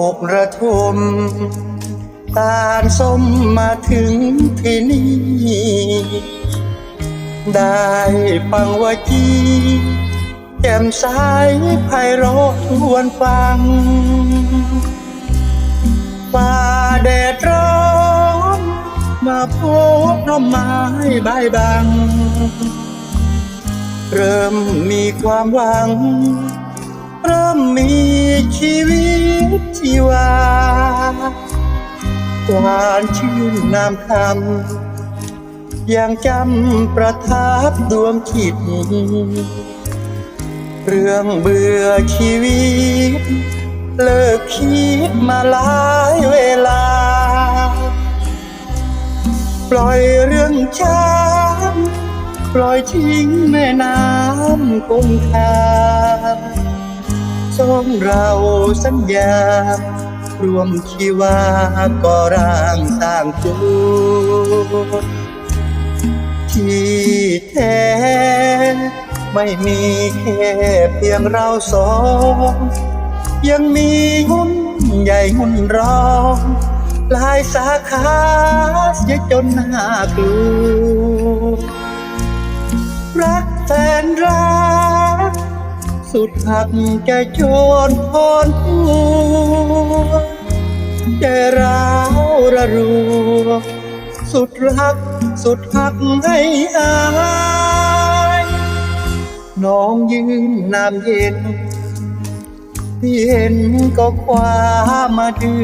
อกระทมตาลส้มมาถึงที่นี่ ได้ฟังว่าจีแจ่มใสไพเราะทวนฟังฝ่าแดดร้อนมาพบร่มไม้ใบบัง เริ่มมีความหวัง เริ่มมีชีวิต ชีวาหวานชื่นนามคำยังจำประทับดวงจิตเรื่องเบื่อชีวิต เลิกคิดมาหลายเวลา ปล่อยเรื่องช้ำปล่อยทิ้งแม่น้ำคงคา สองเราสัญญา รวมชีวาก่อร่างสร้างตัวที่แท้ ไม่มีแค่เพียงเราสอง ยังมีหุ้นใหญ่หุ้นรองหลายสาขาเสียจนน่ากลัวรักแฟนรัก สุดหักใจโจรพรหัวใจร้าวระรัว สุดรัก สุดหักให้อายน้องยืนน้ำเย็นที่เห็นก็คว้ามาดื่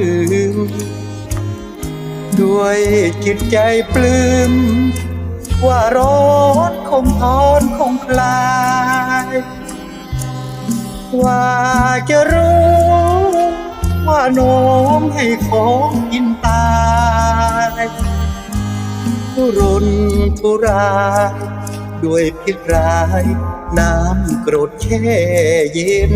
มด้วยจิตใจปลื้มว่าร้อนคงทอนคงคลา ว่าจะรู้ว่าน้องให้ของกินตายทุรนทุรายด้วยพิษร้าย น้ำกรดแช่เย็น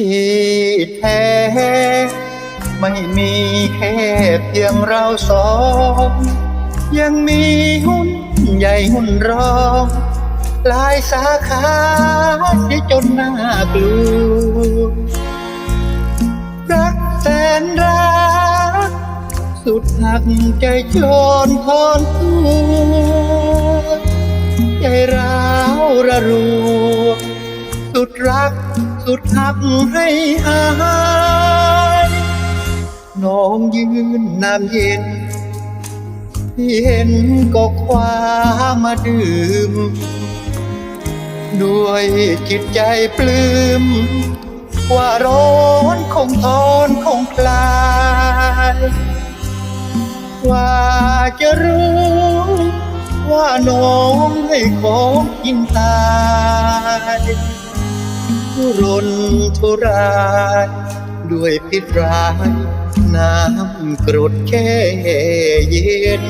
ที่แท้ ไม่มีแค่เพียงเราสอง ยังมีหุ้นใหญ่หุ้นรองหลายสาขาเสียจนน่ากลัวรักแสนรัก สุดหักใจโจรทอนตัวใจร้าวระรัวสุดรัก สุดหักให้อายน้องยืนน้ำเย็นที่เห็นก็คว้ามาดื่ม ด้วยจิตใจปลื้ม ว่าร้อนคงทอนคงคลาย ว่าจะรู้ว่าน้องให้ของกินตาย รนทุรายด้วยพิษร้าย น้ำกรดแค่เย็น